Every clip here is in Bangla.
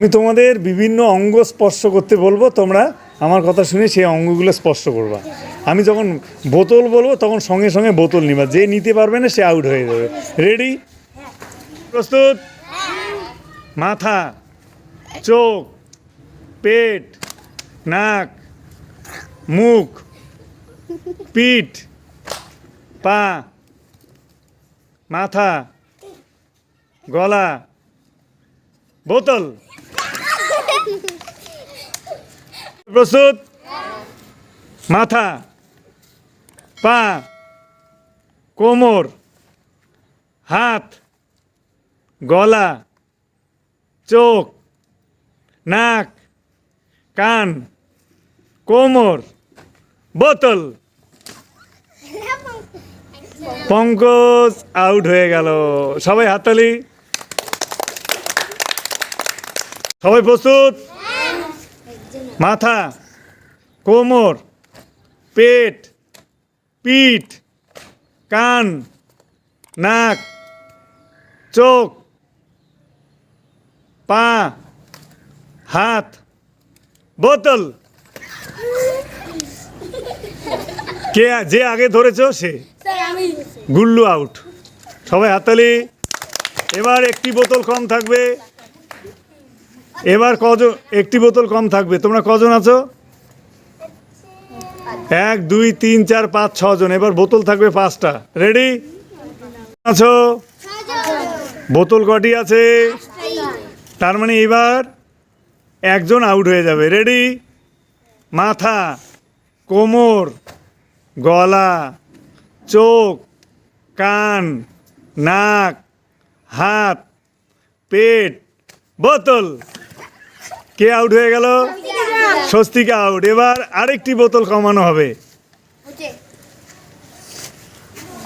আমি তোমাদের বিভিন্ন অঙ্গ স্পর্শ করতে বলব, তোমরা আমার কথা শুনে সেই অঙ্গগুলো স্পর্শ করবা। আমি যখন বোতল বলব, তখন সঙ্গে সঙ্গে বোতল নিবা। যে নিতে পারবে না, সে আউট হয়ে যাবে। রেডি প্রস্তুত? মাথা, চোখ, পেট, নাক, মুখ, পিঠ, পা, মাথা, গলা, বোতল। প্রস্তুত? মাথা, পা, কোমর, হাত, গলা, চোখ, নাক, কান, কোমর, বোতল। পঙ্কজ আউট হয়ে গেল। সবাই হাততালি। সবাই প্রস্তুত? মাথা কোমর পেট পিঠ কান নাক চোখ পা হাত বোতল। কে যে আগে ধরেছ সে? গুল্লু আউট সবাই হাততালি। এবার একটি বোতল কম থাকবে। এবার কজন, একটি বোতল কম থাকবে। তোমরা কজন আছো? এক, দুই, তিন, চার, পাঁচ, ছজন। এবার বোতল থাকবে পাঁচটা। রেডি আছো? বোতল কটি আছে? তার মানে এবার একজন আউট হয়ে যাবে। রেডি মাথা, কোমর, গলা, চোখ, কান, নাক, হাত, পেট, বোতল। কে আউট হয়ে গেল? স্বস্তিকা আউট এবার আরেকটি বোতল কমানো হবে।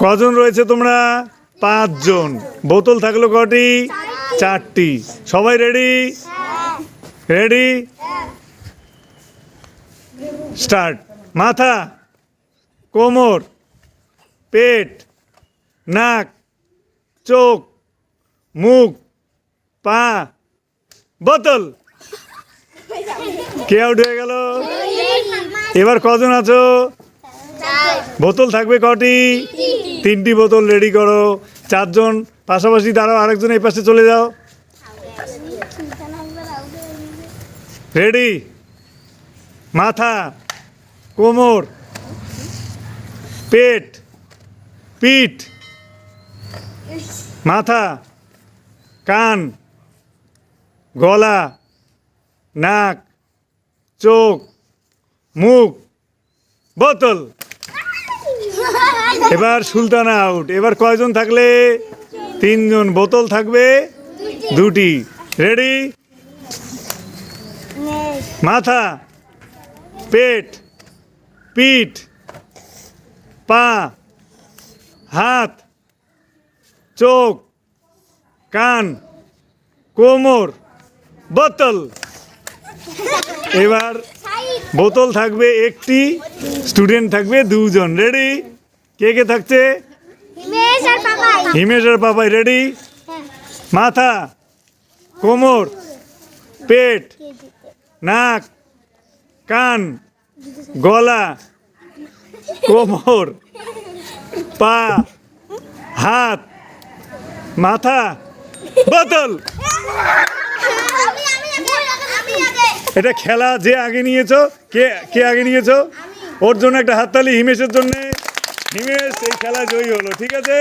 কজন রয়েছে তোমরা? পাঁচজন। বোতল থাকল কটি? চারটি। সবাই রেডি রেডি স্টার্ট মাথা কোমর পেট নাক চোখ মুখ পা। বোতল। কে আউট হয়ে গেল? এবার কজন আছো? বোতল থাকবে কটি? তিনটি বোতল রেডি করো। চারজন, পাশাপাশি দাঁড়াও, আরেকজন এই পাশে চলে যাও। রেডি মাথা, কোমর, পেট, পিঠ, মাথা, কান, গলা, নাক চোখ মুখ বোতল। এবার সুলতানা আউট এবার কয়জন থাকলে? তিনজন। বোতল থাকবে? দুটি। রেডি মাথা পেট পিঠ পা হাত চোখ কান কোমর বোতল। এবার বোতল থাকবে একটি স্টুডেন্ট থাকবে দুজন। রেডি কে কে থাকছে? হিমেশ আর পাপাই। রেডি মাথা কোমর পেট নাক কান গলা কোমর পা হাত মাথা বোতল। এটা খেলা যে আগে নিয়েছো কে কে আগে নিয়েছ? ওর জন্য একটা হাততালি হিমেশের জন্য। হিমেশ এই খেলা জয়ী হলো ঠিক আছে?